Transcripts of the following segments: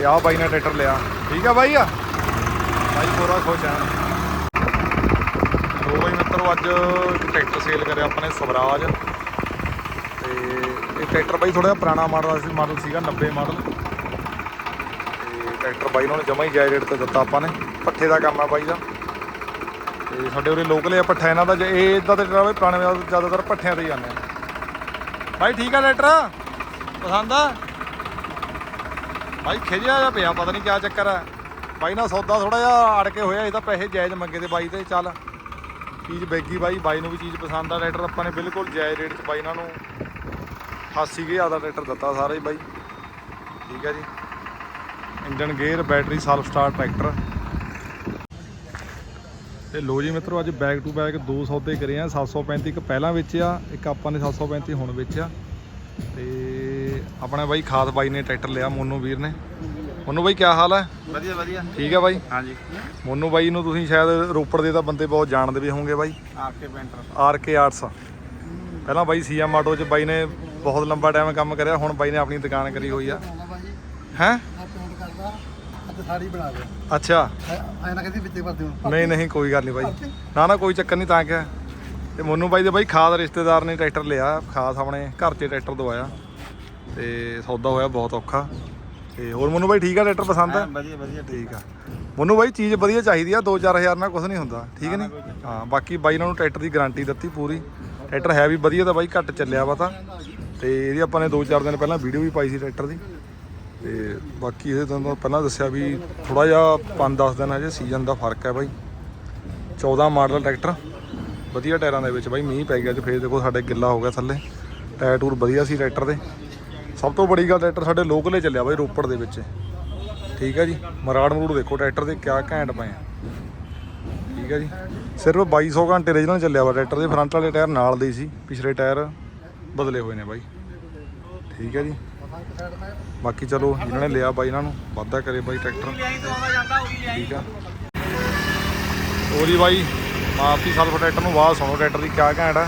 ਤੇ ਆਹ ਬਾਈ ਨੇ ਟਰੈਕਟਰ ਲਿਆ। ਠੀਕ ਆ ਬਾਈ ਆ? ਬਾਈ ਪੂਰਾ ਖੁਸ਼ ਆ। ਲੋ ਬਾਈ ਮਿੱਤਰੋ, ਅੱਜ ਟਰੈਕਟਰ ਸੇਲ ਕਰਿਆ ਆਪਾਂ ਨੇ ਸਵਰਾਜ। ਤੇ ਇਹ ਟਰੈਕਟਰ ਬਾਈ ਥੋੜਾ ਪੁਰਾਣਾ ਮਾਡਲ ਸੀ ਮਾਡਲ ਸੀਗਾ 90 ਮਾਡਲ ਤੇ ਟਰੈਕਟਰ ਬਾਈ ਨੂੰ ਜਮਾ ਹੀ ਜਾਇ ਰੇਟ ਤੇ ਦਿੱਤਾ ਆਪਾਂ ਨੇ। ਪੱਠੇ ਦਾ ਕੰਮ ਆ ਬਾਈ ਦਾ। ਤੇ ਸਾਡੇ ਉਰੇ ਲੋਕਲ ਆ ਪੱਠਾ ਇਹਨਾਂ ਦਾ। ਜੇ ਇਹ ਇਦਾਂ ਦੇ ਟਰੈਕਟਰ ਬਾਈ ਪੁਰਾਣੇ ਜ਼ਿਆਦਾਤਰ ਪੱਠਿਆਂ ਤੇ ਹੀ ਆਉਂਦੇ ਆ। ਬਾਈ ਠੀਕ ਆ ਟਰੈਕਟਰ? ਪਸੰਦ ਆ? ਬਾਈ ਖਿਜਿਆ ਜਿਹਾ ਪਿਆ, ਪਤਾ ਨਹੀਂ ਕਿਆ ਚੱਕਰ ਹੈ ਬਾਈ ਨਾਲ ਸੌਦਾ ਥੋੜਾ ਜਿਹਾ ਅੜ ਕੇ ਹੋਇਆ, ਇਹ ਤਾਂ ਪੈਸੇ ਜਾਇਜ਼ ਮੰਗੇ ਤੇ ਬਾਈ ਤੇ, ਚੱਲ। ਚੀਜ਼ ਬੈਗੀ ਬਾਈ ਬਾਈ ਨੂੰ ਵੀ ਚੀਜ਼ ਪਸੰਦ ਆ, ਟਰੈਕਟਰ ਆਪਾਂ ਨੇ ਬਿਲਕੁਲ ਜਾਇਜ਼ ਰੇਟ 'ਚ ਬਾਈ ਇਹਨਾਂ ਨੂੰ 88000 ਦਾ ਟਰੈਕਟਰ ਦਿੱਤਾ ਸਾਰਾ ਹੀ ਬਾਈ। ਠੀਕ ਹੈ ਜੀ। Engine gear, battery self start tractor. ਤੇ ਲੋ ਜੀ ਮਿੱਤਰੋ, ਅੱਜ ਬੈਕ ਟੂ ਬੈਕ ਦੋ ਸੌਦੇ ਕਰੇ ਆ 735 ਇੱਕ ਪਹਿਲਾਂ ਵੇਚਿਆ, ਇੱਕ ਆਪਾਂ ਨੇ 735 ਹੁਣ ਵੇਚਿਆ। ਤੇ ਆਪਣਾ ਬਾਈ ਖਾਸ ਬਾਈ ਨੇ ਟਰੈਕਟਰ ਲਿਆ ਮੋਨੂ ਵੀਰ ਨੇ। ਮੋਨੂ ਬਾਈ ਕੀ ਹਾਲ ਹੈ? ਵਧੀਆ ਵਧੀਆ। ਠੀਕ ਹੈ ਬਾਈ? ਹਾਂਜੀ। ਮੋਨੂ ਬਾਈ ਨੂੰ ਤੁਸੀਂ ਸ਼ਾਇਦ ਰੋਪੜ ਦੇ ਤਾਂ ਬੰਦੇ ਬਹੁਤ ਜਾਣਦੇ ਵੀ ਹੋਵੋਗੇ ਬਾਈ। ਆਕੇ ਪੈਂਟਰ। ਆਰ ਕੇ ਆਰਟਸ ਪਹਿਲਾਂ ਬਾਈ ਸੀਐਮ ਆਟੋ 'ਚ ਬਾਈ ਨੇ ਬਹੁਤ ਲੰਬਾ ਟਾਈਮ ਕੰਮ ਕਰਿਆ ਹੁਣ ਬਾਈ ਨੇ ਆਪਣੀ ਦੁਕਾਨ ਕਰੀ ਹੋਈ ਆ। ਹੈ? ਬਣਾ ਦੇ ਅੱਛਾ। ਐ ਨਾ ਕਹਿੰਦੀ ਵਿੱਚੇ ਭਰਦੇ ਹੋ ਨਹੀਂ ਨਹੀਂ ਕੋਈ ਗੱਲ ਨਹੀਂ ਬਾਈ। ਨਾ ਨਾ ਕੋਈ ਚੱਕਰ ਨਹੀਂ ਤਾਂ ਕਿਆ। ਤੇ ਮੋਨੂ ਬਾਈ ਦੇ ਬਾਈ ਖਾਸ ਰਿਸ਼ਤੇਦਾਰ ਨੇ ਟਰੈਕਟਰ ਲਿਆ ਖਾਸ ਆਪਣੇ ਘਰ 'ਚ ਟਰੈਕਟਰ ਦਵਾਇਆ। ਤੇ ਸੌਦਾ ਹੋਇਆ ਬਹੁਤ ਔਖਾ। ਤੇ ਹੋਰ ਮੋਨੂ ਬਾਈ ਠੀਕ ਆ ਟਰੈਕਟਰ ਪਸੰਦ ਆ? ਵਧੀਆ ਵਧੀਆ ਠੀਕ ਆ। ਮੋਨੂ ਬਾਈ ਚੀਜ਼ ਵਧੀਆ ਚਾਹੀਦੀ ਆ 2-4000 ਨਾਲ ਕੁਝ ਨਹੀਂ ਹੁੰਦਾ ਠੀਕ ਨਹੀਂ? ਹਾਂ ਬਾਕੀ ਬਾਈ ਨੂੰ ਟਰੈਕਟਰ ਦੀ ਗਾਰੰਟੀ ਦਿੱਤੀ ਪੂਰੀ। ਟਰੈਕਟਰ ਹੈ ਵੀ ਵਧੀਆ ਤਾਂ ਬਾਈ ਘੱਟ ਚੱਲਿਆ ਵਾ ਤਾਂ। ਤੇ ਇਹਦੀ ਆਪਾਂ ਨੇ 2-4 ਦਿਨ ਪਹਿਲਾਂ ਵੀਡੀਓ ਵੀ ਪਾਈ ਸੀ ਟਰੈਕਟਰ ਦੀ। ਤੇ ਬਾਕੀ ਇਹ ਤੁਹਾਨੂੰ ਪਹਿਲਾਂ ਦੱਸਿਆ ਵੀ ਥੋੜਾ ਜਿਹਾ 5-10 ਦਿਨ ਹਜੇ ਸੀਜ਼ਨ ਦਾ ਫ਼ਰਕ ਹੈ ਬਾਈ। 14 ਮਾਡਲ ਟਰੈਕਟਰ। ਵਧੀਆ ਟਾਇਰਾਂ ਦੇ ਵਿੱਚ ਬਾਈ ਮੀਂਹ ਪੈ ਗਿਆ ਤੇ ਫੇਰ ਦੇਖੋ ਸਾਡੇ ਗਿੱਲਾ ਹੋ ਗਿਆ ਥੱਲੇ। ਟਾਇਰ ਟੂਰ ਵਧੀਆ ਸੀ ਟਰੈਕਟਰ ਦੇ। ਸਭ ਤੋਂ ਬੜੀ ਗੱਲ ਟਰੈਕਟਰ ਸਾਡੇ ਲੋਕਲੇ ਚੱਲਿਆ ਬਾਈ, ਰੋਪੜ ਦੇ ਵਿੱਚ। ਠੀਕ ਹੈ ਜੀ? ਮਰਾੜ ਮਰੂੜ ਦੇਖੋ ਟਰੈਕਟਰ ਦੇ ਕਿਆ ਘੈਂਟ ਪਏ ਆ। ਠੀਕ ਹੈ ਜੀ? ਸਿਰਫ 2200 ਘੰਟੇ ਰੇਜ ਨਾਲ ਚੱਲਿਆ ਵਾ ਟਰੈਕਟਰ ਦੇ, ਫਰੰਟ ਵਾਲੇ ਟਾਇਰ ਨਾਲ ਦੇ ਸੀ, ਪਿਛਲੇ ਟਾਇਰ ਬਦਲੇ ਹੋਏ ਨੇ ਬਾਈ। ਠੀਕ ਹੈ ਜੀ? ਬਾਕੀ ਚਲੋ ਇਹਨਾਂ ਨੇ ਲਿਆ ਬਾਈ ਇਹਨਾਂ ਨੂੰ, ਵਾਧਾ ਕਰੇ ਬਾਈ ਟਰੈਕਟਰ। ਠੀਕ ਆ? ਉਹਦੀ ਬਾਈ, ਮਾਰਤੀ ਸਲਫ ਟਰੈਕਟਰ ਨੂੰ ਆਵਾਜ਼ ਸੁਣੋ ਟਰੈਕਟਰ ਦੀ ਕਿਆ ਘੈਂਟ ਆ।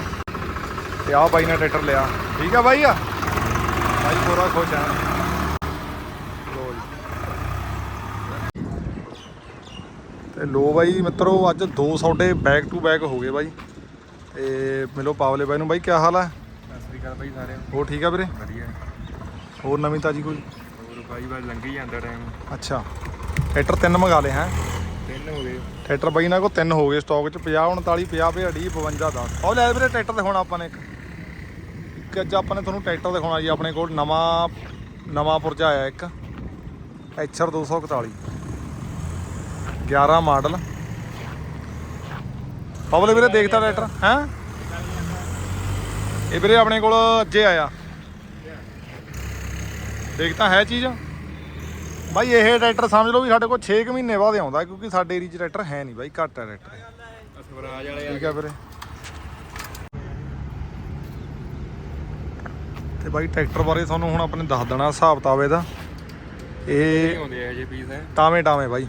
ਤੇ ਆਹ ਬਾਈ ਨੇ ਟਰੈਕਟਰ ਲਿਆ। ਠੀਕ ਆ ਬਾਈ ਆ? ਬਾਈ ਪੂਰਾ ਖੁਸ਼ ਆ। ਤੇ ਲੋ ਬਾਈ ਮਿੱਤਰੋ ਅੱਜ ਦੋ ਸੌਡੇ ਬੈਕ ਟੂ ਬੈਕ ਹੋ ਗਏ ਬਾਈ। ਤੇ ਮਿਲੋ ਪਾਵਲੇ ਬਾਈ ਨੂੰ। ਬਾਈ ਕੀ ਹਾਲ ਆ? ਸਤਿ ਸ੍ਰੀ ਅਕਾਲ ਬਾਈ ਸਾਰਿਆਂ ਨੂੰ। ਹੋਰ ਠੀਕ ਆ ਵੀਰੇ? ਵਧੀਆ। ਹੋਰ ਨਵੀਂ ਤਾਜੀ ਕੋਈ? ਹੋਰ ਬਾਈ ਬਾਈ ਲੰਘੀ ਜਾਂਦਾ ਟਾਈਮ ਅੱਛਾ। ਟਰੈਕਟਰ ਤਿੰਨ ਮੰਗਾ ਲਏ ਹੈ? ਤਿੰਨ ਹੋ ਗਏ। ਟਰੈਕਟਰ ਬਾਈ ਨਾਲ ਕੋ ਤਿੰਨ ਹੋ ਗਏ ਸਟਾਕ ਚ 50 39 50 50 52 10 ਉਹ ਲੈ ਵੀਰੇ ਟਰੈਕਟਰ ਦਿਖਾਉਣਾ ਆਪਾਂ ਨੇ ਇੱਕ। ਇੱਕ ਅੱਜ ਆਪਾਂ ਨੇ ਤੁਹਾਨੂੰ ਟਰੈਕਟਰ ਦਿਖਾਉਣਾ ਜੀ ਆਪਣੇ ਕੋਲ ਨਵਾਂ ਨਵਾਂ ਪੁਰਜਾ ਆਇਆ ਇੱਕ ਐਚਆਰ 241 11 ਮਾਡਲ। ਪਵਲੇ ਵੀਰੇ ਦੇਖਤਾ ਟਰੈਕਟਰ ਹੈ? ਇਹ ਵੀਰੇ ਆਪਣੇ ਕੋਲ ਅੱਜੇ ਆਇਆ। ਦੇਖਤਾ ਹੈ ਚੀਜ਼। ਬਾਈ ਇਹ ਟਰੈਕਟਰ ਸਮਝ ਲਓ ਵੀ ਸਾਡੇ ਕੋਲ 6 ਮਹੀਨੇ ਬਾਅਦ ਆਉਂਦਾ ਕਿਉਂਕਿ ਸਾਡੇ ਏਰੀਆ 'ਚ ਟਰੈਕਟਰ ਹੈ ਨਹੀਂ ਬਾਈ ਘੱਟ ਹੈ ਟਰੈਕਟਰ। ਠੀਕ ਹੈ ਵੀਰੇ। ਤੇ ਬਾਈ ਟਰੈਕਟਰ ਬਾਰੇ ਤੁਹਾਨੂੰ ਹੁਣ ਆਪਣੇ ਦੱਸ ਦੇਣਾ ਹਿਸਾਬ ਤਾਵੇ ਦਾ। ਇਹ ਆਉਂਦੇ ਆ ਜੇ ਪੀਸ ਹੈ ਟਾਵੇਂ ਟਾਵੇਂ ਬਾਈ।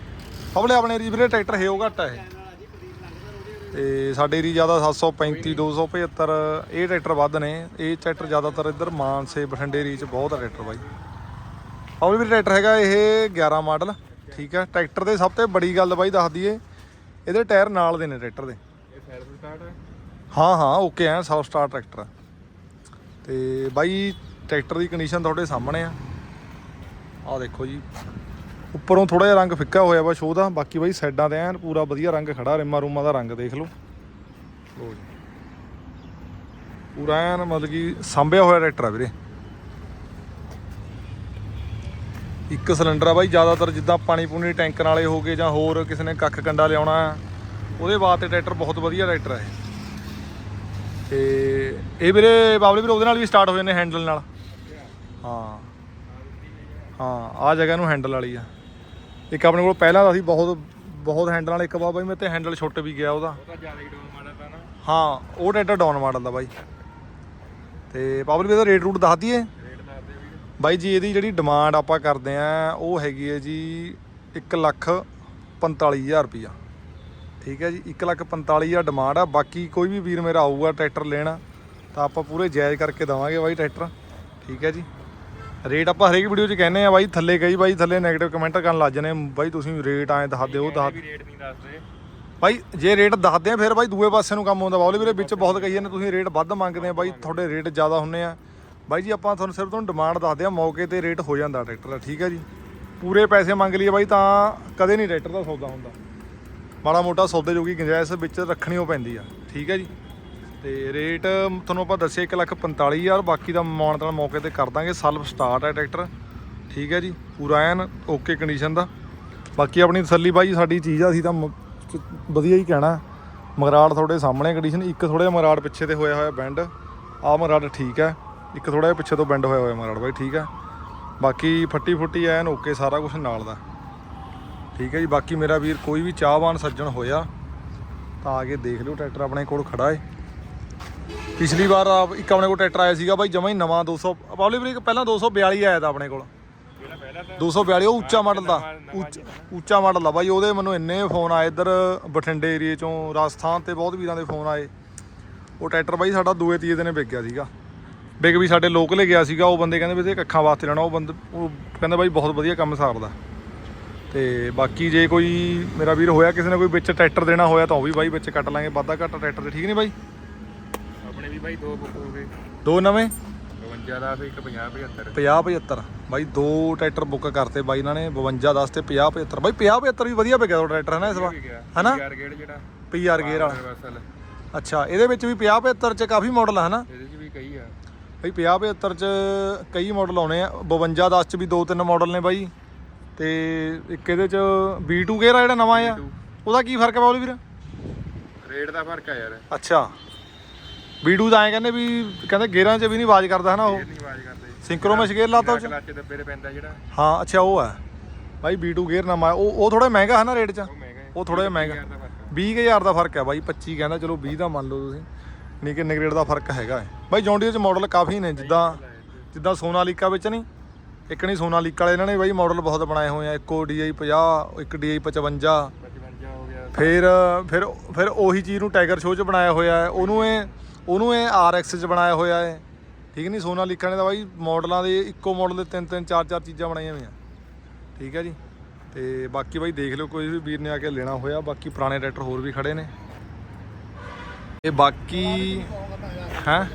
ਪਬਲੇ ਆਪਣੇ ਏਰੀਆ ਵੀਰੇ ਟਰੈਕਟਰ ਹੈ ਉਹ ਘੱਟ ਹੈ ਇਹ। ਤੇ ਸਾਡੇ ਏਰੀਆ ਜ਼ਿਆਦਾ 735 275 ਇਹ ਟਰੈਕਟਰ ਵੱਧ ਨੇ। ਇਹ ਟਰੈਕਟਰ ਜ਼ਿਆਦਾਤਰ ਇੱਧਰ ਮਾਨਸੇ ਬਠਿੰਡੇ ਏਰੀਆ 'ਚ ਬਹੁਤ ਹੈ ਟਰੈਕਟਰ ਬਾਈ। ਪਬਲੇ ਵੀਰੇ ਟਰੈਕਟਰ ਹੈਗਾ ਇਹ 11 ਮਾਡਲ ਠੀਕ ਹੈ ਟਰੈਕਟਰ ਦੇ ਸਭ ਤੋਂ ਬੜੀ ਗੱਲ ਬਾਈ ਦੱਸ ਦਈਏ ਇਹਦੇ ਟਾਇਰ ਨਾਲ ਦੇ ਨੇ ਟਰੈਕਟਰ ਦੇ। ਇਹ ਸੈਲਫ ਸਟਾਰਟ ਹੈ ਹਾਂ ਹਾਂ ਓਕੇ ਆ ਸੌ ਸਟਾਰ ਟਰੈਕਟਰ ਆ। ਤੇ ਬਾਈ ਟਰੈਕਟਰ ਦੀ ਕੰਡੀਸ਼ਨ ਤੁਹਾਡੇ ਸਾਹਮਣੇ ਆ। ਆਹ ਦੇਖੋ ਜੀ। ਉੱਪਰੋਂ ਥੋੜਾ ਜਿਹਾ ਰੰਗ ਫਿੱਕਾ ਹੋਇਆ ਵਾ ਸ਼ੋਅ ਦਾ, ਬਾਕੀ ਬਾਈ ਸਾਈਡਾਂ ਤੇ ਐਨ ਪੂਰਾ ਵਧੀਆ ਰੰਗ ਖੜਾ, ਰਿਮਾ ਰੂਮਾ ਦਾ ਰੰਗ ਦੇਖ ਲਓ। ਲਓ ਜੀ। ਪੂਰਾ ਐਨ ਮਤਲਬ ਕਿ ਸਾਂਭਿਆ ਹੋਇਆ ਟਰੈਕਟਰ ਆ ਵੀਰੇ। ਇੱਕ ਸਿਲੰਡਰ ਆ ਬਾਈ, ਜ਼ਿਆਦਾਤਰ ਜਿੱਦਾਂ ਪਾਣੀ ਪੂਣੀ ਟੈਂਕਰ ਵਾਲੇ ਹੋ ਗਏ ਜਾਂ ਹੋਰ ਕਿਸੇ ਨੇ ਕੱਖ ਕੰਡਾ ਲਿਆਉਣਾ ਉਹਦੇ ਵਾਸਤੇ ਟਰੈਕਟਰ ਬਹੁਤ ਵਧੀਆ ਟਰੈਕਟਰ ਹੈ ਤੇ ਇਹ ਵੀਰੇ ਬਾਬਲੇ ਵੀਰੇ ਉਹਦੇ ਨਾਲ ਵੀ ਸਟਾਰਟ ਹੋ ਜਾਂਦੇ ਹੈਂਡਲ ਨਾਲ। ਹਾਂ। ਹਾਂ ਆ ਜਗ੍ਹਾ ਨੂੰ ਹੈਂਡਲ ਵਾਲੀ ਆ। ਇੱਕ ਆਪਣੇ ਕੋਲ ਪਹਿਲਾਂ ਦਾ ਸੀ ਬਹੁਤ ਬਹੁਤ ਹੈਂਡਲ ਨਾਲ ਇੱਕ ਵਾਰ ਬਾਈ ਮੇਰੇ ਤੇ ਹੈਂਡਲ ਛੁੱਟ ਵੀ ਗਿਆ ਉਹਦਾ। ਹੀ ਉਹ ਟਰੈਕਟਰ ਡਾਊਨ ਮਾਡਲ ਦਾ ਬਾਈ। ਤੇ ਬਾਬਲੇ ਵੀਰੇ ਦਾ ਰੇਟ ਰੂਟ ਦੱਸ ਦਈਏ? ਵੀ ਬਾਈ ਜੀ ਇਹਦੀ ਜਿਹੜੀ ਡਿਮਾਂਡ ਆਪਾਂ ਕਰਦੇ ਆ ਉਹ ਹੈਗੀ ਹੈ ਜੀ 1 ਲੱਖ 45000 ਰੁਪਈਆ। ਠੀਕ ਹੈ ਜੀ 1 ਲੱਖ 45000 ਡਿਮਾਂਡ ਆ। ਬਾਕੀ ਕੋਈ ਵੀ ਵੀਰ ਮੇਰਾ ਆਊਗਾ ਟਰੈਕਟਰ ਲੈਣਾ ਤਾਂ ਆਪਾਂ ਪੂਰੇ ਜਾਇਜ਼ ਕਰਕੇ ਦਵਾਂਗੇ ਬਾਈ ਟਰੈਕਟਰ। ਠੀਕ ਹੈ ਜੀ। ਰੇਟ ਆਪਾਂ ਹਰੇਕ ਵੀਡੀਓ 'ਚ ਕਹਿੰਦੇ ਆ ਬਾਈ ਥੱਲੇ ਕਈ ਬਾਈ ਥੱਲੇ 네ਗੇਟਿਵ ਕਮੈਂਟ ਕਰਨ ਲੱਗ ਜਾਂਦੇ ਬਾਈ ਤੁਸੀਂ ਰੇਟ ਐਂ ਦੱਸ ਦਿਓ ਦੱਸ ਰੇਟ ਨਹੀਂ ਦੱਸਦੇ। ਬਾਈ ਜੇ ਰੇਟ ਦੱਸਦੇ ਆ ਫਿਰ ਬਾਈ ਦੂਏ ਪਾਸੇ ਨੂੰ ਕੰਮ ਆਉਂਦਾ। ਬਾਉਲੇ ਵੀਰੇ ਵਿੱਚ ਬਹੁਤ ਕਹੀ ਜਾਂਦੇ ਤੁਸੀਂ ਰੇਟ ਵੱਧ ਮੰਗਦੇ ਆ ਬਾਈ ਤੁਹਾਡੇ ਰੇਟ ਜ਼ਿਆਦਾ ਹੁੰਨੇ ਆ। ਬਾਈ ਜੀ ਆਪਾਂ ਤੁਹਾਨੂੰ ਸਿਰਫ ਤੁਹਾਨੂੰ ਡਿਮਾਂਡ ਦੱਸਦੇ ਆ ਮੌਕੇ ਤੇ ਰੇਟ ਹੋ ਜਾਂਦਾ ਟਰੈਕਟਰ ਦਾ। ਠੀਕ ਹੈ ਜੀ। ਪੂਰੇ ਪੈਸੇ ਮੰਗ ਲਈਏ ਬਾਈ ਤਾਂ ਕਦੇ ਨਹੀਂ ਟਰੈਕਟਰ ਦਾ ਸੌਦਾ ਹੁੰਦਾ। ਮਾੜਾ ਮੋਟਾ ਸੌਦੇ ਜੋਗੀ ਗੁੰਜਾਇਸ਼ ਵਿੱਚ ਰੱਖਣੀ ਓ ਪੈਂਦੀ ਆ। ਠੀਕ ਹੈ ਜੀ? ਤੇ ਰੇਟ ਤੁਹਾਨੂੰ ਆਪਾਂ ਦੱਸਿਆ 145000 ਬਾਕੀ ਦਾ ਮਾਨਤਾਨ ਮੌਕੇ ਤੇ ਕਰ ਦਾਂਗੇ। ਸਲਫ ਸਟਾਰਟ ਹੈ ਟਰੈਕਟਰ। ਠੀਕ ਹੈ ਜੀ? ਪੂਰਾ ਐਨ ਓਕੇ ਕੰਡੀਸ਼ਨ ਦਾ। ਬਾਕੀ ਆਪਣੀ ਤਸੱਲੀ ਬਾਈ, ਸਾਡੀ ਚੀਜ਼ ਆ, ਅਸੀਂ ਤਾਂ ਮ- ਵਧੀਆ ਹੀ ਕਹਿਣਾ। ਮਗਰਾੜ ਤੁਹਾਡੇ ਸਾਹਮਣੇ ਕੰਡੀਸ਼ਨ ਇੱਕ ਥੋੜਾ ਜਿਹਾ ਮਗਰਾੜ ਪਿੱਛੇ ਤੇ ਹੋਇਆ ਹੋਇਆ ਬੈਂਡ ਆ ਮਗਰਾੜ ਠੀਕ ਹੈ ਇੱਕ ਥੋੜਾ ਜਿਹਾ ਪਿੱਛੇ ਤੋਂ ਬੈਂਡ ਹੋਇਆ ਹੋਇਆ ਮਗਰਾੜ ਬਾਈ, ਠੀਕ ਹੈ ਬਾਕੀ ਫੱਟੀ ਫੁੱਟੀ ਐਨ ਓਕੇ ਸਾਰਾ ਕੁਝ ਨਾਲ ਦਾ। ਠੀਕ ਹੈ ਜੀ, ਬਾਕੀ ਮੇਰਾ ਵੀਰ ਕੋਈ ਵੀ ਚਾਹਵਾਨ ਸੱਜਣ ਹੋਇਆ, ਤਾਂ ਆ ਕੇ ਦੇਖ ਲਿਓ, ਟਰੈਕਟਰ ਆਪਣੇ ਕੋਲ ਖੜਾ ਏ। ਪਿਛਲੀ ਵਾਰ ਇੱਕ ਆਪਣੇ ਕੋਲ ਟਰੈਕਟਰ ਆਇਆ ਸੀਗਾ ਬਾਈ, ਜਮਾ ਹੀ ਨਵਾਂ 200 ਪਾਵਲੀ ਵੀਰੇ, ਪਹਿਲਾਂ 242 ਆਇਆ ਤਾਂ ਆਪਣੇ ਕੋਲ। ਜਿਹੜਾ ਪਹਿਲਾਂ ਤਾਂ 242 ਉਹ ਉੱਚਾ ਮਾਡਲ ਦਾ, ਉੱਚ- ਉੱਚਾ ਮਾਡਲ ਆ ਬਾਈ, ਉਹਦੇ ਮੈਨੂੰ ਇੰਨੇ ਫੋਨ ਆਏ ਇੱਧਰ ਬਠਿੰਡੇ ਏਰੀਏ ਚੋਂ, ਰਾਜਸਥਾਨ ਤੇ ਬਹੁਤ ਵੀਰਾਂ ਦੇ ਫੋਨ ਆਏ। ਉਹ ਟਰੈਕਟਰ ਬਾਈ ਸਾਡਾ ਦੂਏ ਤੀਏ ਦਿਨੇ ਵਿਕ ਗਿਆ ਸੀਗਾ। ਵਿਕ ਵੀ ਸਾਡੇ ਲੋਕਲੇ ਗਿਆ ਸੀਗਾ, ਉਹ ਬੰਦੇ ਕਹਿੰਦੇ ਵੀ ਇਹ ਅੱਖਾਂ ਵਾਸਤੇ ਲੈਣਾ, ਉਹ ਬੰਦ, ਉਹ ਕਹਿੰਦਾ ਬਾਈ ਬਹੁਤ ਵਧੀਆ ਕੰਮ ਸਾਰਦਾ। ਤੇ ਬਾਕੀ ਜੇ ਕੋਈ ਮੇਰਾ ਵੀਰ ਹੋਇਆ ਕਿਸੇ ਨੇ ਕੋਈ ਵਿੱਚ ਟਰੈਕਟਰ ਦੇਣਾ ਹੋਇਆ ਤਾਂ ਉਹ ਵੀ ਬਾਈ ਵਿੱਚ ਕੱਟ ਲਾਂਗੇ ਵਾਧਾ ਘਾਟਾ ਟਰੈਕਟਰ ਦੇ ਠੀਕ ਨਹੀਂ ਬਾਈ? ਆਪਣੇ ਵੀ ਬਾਈ ਦੋ ਬੁੱਕ ਹੋ ਗਏ ਦੋ ਨਵੇਂ? 52 ਦਾ ਤੇ ਇੱਕ 50 75 50 75 ਬਾਈ ਦੋ ਟਰੈਕਟਰ ਬੁੱਕ ਕਰਤੇ ਬਾਈ ਇਹਨਾਂ ਨੇ 52 10 ਤੇ 50 75 ਬਾਈ 50 75 ਵੀ ਵਧੀਆ ਵਿਕਿਆ ਤੁਹਾਡਾ ਟਰੈਕਟਰ ਹੈ ਨਾ ਇਸ ਵਾਰ? ਹਨਾ? ਯਾਰ ਗੇੜ ਜਿਹੜਾ। ਪੀਆਰ ਗੇਅਰ ਵਾਲਾ। ਅੱਛਾ ਇਹਦੇ ਵਿੱਚ ਵੀ 50 75 ਚ ਕਾਫੀ ਮਾਡਲ ਆ ਹਨਾ? ਇਹਦੇ 'ਚ ਵੀ ਕਈ ਆ। ਬਾਈ 50 75 ਚ ਕਈ ਮਾਡਲ ਆਉਣੇ ਆ। 52 10 ਚ ਵੀ ਦੋ ਤਿੰਨ ਮਾਡਲ ਨੇ ਬਾਈ। ਤੇ ਇੱਕ ਇਹਦੇ ਚ B2 ਗੇਅਰ ਆ ਜਿਹੜਾ ਨਵਾਂ ਆ ਉਹਦਾ ਕੀ ਫ਼ਰਕ ਹੈ ਬਾਬੂ ਵੀਰ? ਰੇਟ ਦਾ ਫ਼ਰਕ ਆ ਯਾਰ। ਅੱਛਾ। B2 ਦਾ ਐ ਕਹਿੰਦੇ ਵੀ ਕਹਿੰਦੇ ਗੇਅਰਾਂ 'ਚ ਵੀ ਨਹੀਂ ਆਵਾਜ਼ ਕਰਦਾ ਹਨਾ ਉਹ। ਨਹੀਂ ਆਵਾਜ਼ ਕਰਦੇ। ਸਿੰਕਰੋਮੈਸ਼ ਗੇਅਰ ਲਾਤਾ ਉਹ 'ਚ? ਕਲੱਚ ਦੱਬੇ ਤੇ ਪੈਂਦਾ ਜਿਹੜਾ। ਹਾਂ ਅੱਛਾ ਉਹ ਹੈ। ਬਾਈ B2 ਗੇਅਰ ਨਵਾਂ ਆ। ਉਹ ਉਹ ਥੋੜਾ ਮਹਿੰਗਾ ਹੈ ਨਾ ਰੇਟ 'ਚ? ਉਹ ਥੋੜਾ ਜਿਹਾ ਮਹਿੰਗਾ। ਯਾਰ ਦਾ ਫ਼ਰਕ ਆ। 20000 ਦਾ ਫ਼ਰਕ ਹੈ ਬਾਈ 25 ਕਹਿੰਦਾ ਚਲੋ 20 ਦਾ ਮੰਨ ਲਓ ਤੁਸੀਂ। ਨਹੀਂ ਕਿ ਗ੍ਰੇਡ ਦਾ ਫ਼ਰਕ ਹੈਗਾ ਹੈ। ਬਾਈ ਜੌਂਡੀਅਰ ਚ ਮਾਡਲ ਕਾਫੀ ਨੇ ਜਿੱਦਾਂ ਜਿੱਦਾਂ ਸੋਨਾਲੀਕਾ ਵਿੱਚ ਨਹੀਂ ਇੱਕ ਨਹੀਂ ਸੋਨਾਲੀਕਾ ਵਾਲੇ, ਇਹਨਾਂ ਨੇ ਬਾਈ ਮਾਡਲ ਬਹੁਤ ਬਣਾਏ ਹੋਏ ਆ, ਇੱਕੋ DI 50 ਇੱਕ DI 55 55 ਹੋ ਗਿਆ ਫਿਰ ਫਿਰ ਫਿਰ ਉਹੀ ਚੀਜ਼ ਨੂੰ ਟਾਈਗਰ ਸ਼ੋਅ ਚ ਬਣਾਇਆ ਹੋਇਆ ਹੈ। ਉਹਨੂੰ ਇਹ ਉਹਨੂੰ ਇਹ RX ਚ ਬਣਾਇਆ ਹੋਇਆ ਹੈ। ਠੀਕ ਨਹੀਂ? ਸੋਨਾਲੀਕਾ ਨੇ ਤਾਂ ਬਾਈ ਮਾਡਲਾਂ ਦੇ ਇੱਕੋ ਮਾਡਲ ਦੇ ਤਿੰਨ ਤਿੰਨ, ਚਾਰ ਚਾਰ ਚੀਜ਼ਾਂ ਬਣਾਈਆਂ ਹੋਈਆਂ। ਠੀਕ ਹੈ ਜੀ? ਤੇ ਬਾਕੀ ਬਾਈ ਦੇਖ ਲਿਓ, ਕੋਈ ਵੀ ਵੀਰ ਨੇ ਆ ਕੇ ਲੈਣਾ ਹੋਇਆ। ਬਾਕੀ ਪੁਰਾਣੇ ਟਰੈਕਟਰ ਹੋਰ ਵੀ ਖੜੇ ਨੇ। ਇਹ ਬਾਕੀ ਹੈ?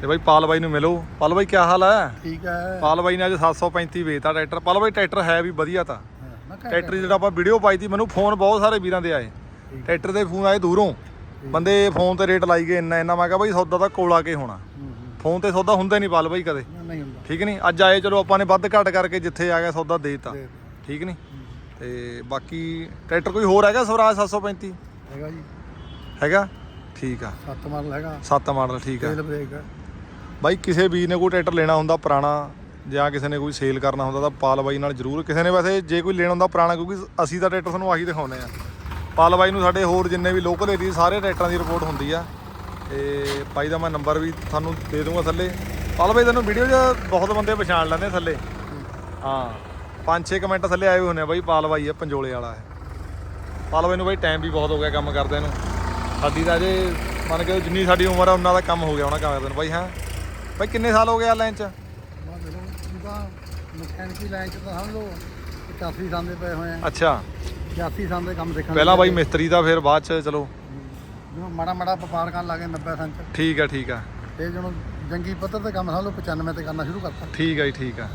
ਤੇ ਬਾਈ ਪਾਲ ਬਾਈ ਨੂੰ ਮਿਲੋ। ਪਾਲ ਬਾਈ ਕੀ ਹਾਲ ਹੈ ਠੀਕ ਹੈ ਪਾਲ ਬਾਈ ਨੇ ਅੱਜ 735 ਵੇਚਤਾ ਟਰੈਕਟਰ। ਪਾਲ ਬਾਈ ਟਰੈਕਟਰ ਹੈ ਵੀ ਵਧੀਆ ਤਾਂ। ਟਰੈਕਟਰ ਜਿਹੜਾ ਆਪਾਂ ਵੀਡੀਓ ਪਾਈ ਤੀ ਮੈਨੂੰ ਫੋਨ ਬਹੁਤ ਸਾਰੇ ਵੀਰਾਂ ਦੇ ਆਏ। ਟਰੈਕਟਰ ਦੇ ਫੋਨ ਆਏ ਦੂਰੋਂ। ਬੰਦੇ ਫੋਨ ਤੇ ਰੇਟ ਲਾਈ ਗਏ ਇੰਨਾ ਇੰਨਾ ਮੈਂ ਕਿਹਾ ਬਾਈ ਸੌਦਾ ਤਾਂ ਕੋਲ ਕੇ ਹੋਣਾ। ਫੋਨ ਤੇ ਸੌਦਾ ਹੁੰਦਾ ਨਹੀਂ ਪਾਲ ਬਾਈ ਕਦੇ ਨਹੀਂ ਹੁੰਦਾ। ਠੀਕ ਨਹੀਂ? ਅੱਜ ਆਏ ਚਲੋ ਆਪਾਂ ਨੇ ਵੱਧ ਘੱਟ ਕਰਕੇ ਜਿੱਥੇ ਆ ਗਿਆ ਸੌਦਾ ਦੇ ਦਿੱਤਾ। ਠੀਕ ਨਹੀਂ? ਤੇ ਬਾਕੀ ਟਰੈਕਟਰ ਕੋਈ ਹੋਰ ਹੈਗਾ ਸਵਰਾਜ 735 ਹੈਗਾ ਜੀ। ਹੈਗਾ? ਠੀਕ ਆ। ਸੱਤ ਮਾਡਲ ਹੈਗਾ। ਸੱਤ ਮਾਡਲ ਠੀਕ ਆ। ਤੇਲ ਬ੍ਰੇਕ। ਬਾਈ, ਕਿਸੇ ਵੀਰ ਨੇ ਕੋਈ ਟਰੈਕਟਰ ਲੈਣਾ ਹੁੰਦਾ ਪੁਰਾਣਾ ਜਾਂ ਕਿਸੇ ਨੇ ਕੋਈ ਸੇਲ ਕਰਨਾ ਹੁੰਦਾ ਤਾਂ ਪਾਲ ਬਾਈ ਨਾਲ ਜਰੂਰ। ਕਿਸੇ ਨੇ ਵੈਸੇ ਜੇ ਕੋਈ ਲੈਣਾ ਹੁੰਦਾ ਪੁਰਾਣਾ, ਕਿਉਂਕਿ ਅਸੀਂ ਤਾਂ ਟਰੈਕਟਰ ਤੁਹਾਨੂੰ ਆਹੀ ਦਿਖਾਉਂਦੇ ਆ ਪਾਲ ਬਾਈ ਨੂੰ ਸਾਡੇ ਹੋਰ ਜਿੰਨੇ ਵੀ ਲੋਕਲ ਏਰੀਆ ਸਾਰੇ ਟਰੈਕਟਰਾਂ ਦੀ ਰਿਪੋਰਟ ਹੁੰਦੀ ਆ। ਤੇ ਭਾਈ ਦਾ ਮੈਂ ਨੰਬਰ ਵੀ ਤੁਹਾਨੂੰ ਦੇ ਦੂੰਗਾ ਥੱਲੇ। ਪਾਲ ਬਾਈ ਤੁਹਾਨੂੰ ਵੀਡੀਓ 'ਚ ਬਹੁਤ ਬੰਦੇ ਪਛਾਣ ਲੈਂਦੇ ਥੱਲੇ। ਹਾਂ, ਪੰਜ ਛੇ ਕਮੈਂਟ ਥੱਲੇ ਆਏ ਹੋਏ ਹੁੰਦੇ ਆ ਬਾਈ ਪਾਲ ਬਾਈ ਆ, ਪੰਜੋਲੇ ਵਾਲਾ ਹੈ। ਪਾਲ ਬਾਈ ਨੂੰ ਬਾਈ ਟਾਈਮ ਵੀ ਬਹੁਤ ਹੋ ਗਿਆ ਕੰਮ ਕਰਦੇ ਨੂੰ। ਸਾਡੀ ਤਾਂ ਅਜੇ, ਮੰਨ ਕੇ ਜਿੰਨੀ ਸਾਡੀ ਉਮਰ ਆ, ਉਹਨਾਂ ਦਾ ਕੰਮ ਹੋ ਗਿਆ ਉਹਨਾਂ ਕੰਮ ਕਰਦੇ ਨੂੰ ਬਾਈ, ਹਾਂ? ਬਾਈ ਕਿੰਨੇ ਸਾਲ ਹੋ ਗਏ ਆ ਲਾਈਨ 'ਚ? ਮੈਂ ਦੇਖੋ ਜਿੱਦਾਂ ਮਕੈਨਿਕੀ ਲਾਈਨ ਚ ਤਾਂ ਸਮਝ ਲਓ 85 ਸਾਲ ਦੇ ਪਏ ਹੋਏ ਆ। ਅੱਛਾ। 85 ਸਾਲ ਦੇ ਕੰਮ ਸਿੱਖਣ ਪਹਿਲਾਂ ਬਾਈ ਮਿਸਤਰੀ ਦਾ ਫਿਰ ਬਾਅਦ 'ਚ ਚਲੋ। ਮਾੜਾ ਮਾੜਾ ਵਪਾਰ ਕਰਨ ਲੱਗੇ 90 ਸਾਲ ਚ। ਠੀਕ ਆ ਠੀਕ ਆ। ਇਹ ਜਦੋਂ ਜੰਗੀ ਪੱਧਰ ਤੇ ਕੰਮ ਸਮਝ ਲਓ 95 ਤੇ ਕਰਨਾ ਸ਼ੁਰੂ ਕਰਤਾ। ਠੀਕ ਆ ਜੀ ਠੀਕ ਆ।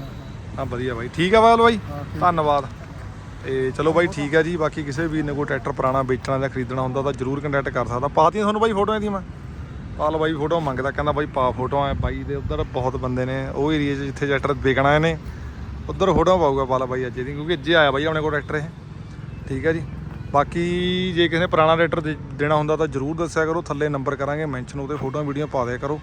ਹਾਂ ਵਧੀਆ ਬਾਈ। ਠੀਕ ਆ ਬਾਲ ਬਾਈ। ਧੰਨਵਾਦ। ਤੇ ਚਲੋ ਬਾਈ ਠੀਕ ਆ ਜੀ। ਬਾਕੀ ਕਿਸੇ ਵੀਰ ਨੇ ਕੋਈ ਟਰੈਕਟਰ ਪੁਰਾਣਾ ਵੇਚਣਾ ਜਾਂ ਖਰੀਦਣਾ ਹੁੰਦਾ ਤਾਂ ਜਰੂਰ ਕੰਟੈਕਟ ਕਰ ਸਕਦਾ। ਪਾਤੀਆਂ ਤੁਹਾਨੂੰ ਬਾਈ ਫੋਟੋਆਂ ਦੀ ਮੈਂ? ਪਾਲ ਬਾਈ ਫੋਟੋ ਮੰਗਦਾ, ਕਹਿੰਦਾ ਬਾਈ ਪਾ ਫੋਟੋ ਫੋਟੋਆਂ ਬਾਈ ਦੇ ਉਧਰ ਬਹੁਤ ਬੰਦੇ ਨੇ, ਉਹ ਏਰੀਆ 'ਚ ਜਿੱਥੇ ਟਰੈਕਟਰ ਵਿਕਣਾ ਇਹਨੇ ਉਧਰ ਫੋਟੋ ਪਾਊਗਾ ਪਾਲਾ ਬਾਈ ਅੱਜ ਦੀ ਕਿਉਂਕਿ ਅੱਜ ਆਇਆ ਬਾਈ ਆਪਣੇ ਕੋਲ ਟਰੈਕਟਰ ਇਹ। ਠੀਕ ਹੈ ਜੀ। ਬਾਕੀ ਜੇ ਕਿਸੇ ਨੇ ਪੁਰਾਣਾ ਟਰੈਕਟਰ ਦੇ- ਦੇਣਾ ਹੁੰਦਾ ਤਾਂ ਜਰੂਰ ਦੱਸਿਆ ਕਰੋ, ਥੱਲੇ ਨੰਬਰ ਕਰਾਂਗੇ ਮੈਂਸ਼ਨ ਉਹਦੇ ਫੋਟੋਆਂ ਵੀਡੀਓ ਪਾ ਦਿਆ ਕਰੋ।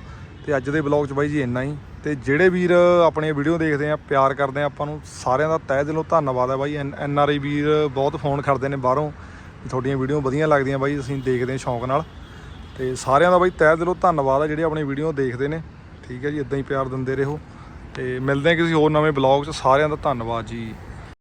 ਤੇ ਅੱਜ ਦੇ ਬਲੌਗ 'ਚ ਬਾਈ ਜੀ ਇੰਨਾ ਹੀ। ਤੇ ਜਿਹੜੇ ਵੀਰ ਆਪਣੀਆਂ ਵੀਡੀਓ ਦੇਖਦੇ ਆ, ਪਿਆਰ ਕਰਦੇ ਆ ਆਪਾਂ ਨੂੰ, ਸਾਰਿਆਂ ਦਾ ਤਹਿ ਦਿਲੋਂ ਧੰਨਵਾਦ ਹੈ ਬਾਈ। ਐਨ ਆਰ ਆਈ ਵੀਰ ਬਹੁਤ ਫੋਨ ਕਰਦੇ ਨੇ ਬਾਹਰੋਂ ਤੁਹਾਡੀਆਂ ਵੀਡੀਓ ਵਧੀਆ ਲੱਗਦੀਆਂ ਬਾਈ ਅਸੀਂ ਦੇਖਦੇ ਹਾਂ ਸ਼ੌਂਕ ਨਾਲ। ਤੇ ਸਾਰਿਆਂ ਦਾ ਬਾਈ ਤਹਿ ਦਿਲੋਂ ਧੰਨਵਾਦ ਆ ਜਿਹੜੇ ਆਪਣੀ ਵੀਡੀਓ ਦੇਖਦੇ ਨੇ। ਠੀਕ ਹੈ ਜੀ ਇਦਾਂ ਹੀ ਪਿਆਰ ਦਿੰਦੇ ਰਹੋ। ਤੇ ਮਿਲਦੇ ਹਾਂ ਕਿਸੇ ਹੋਰ ਨਵੇਂ ਬਲੌਗ 'ਚ। ਸਾਰਿਆਂ ਦਾ ਧੰਨਵਾਦ ਜੀ।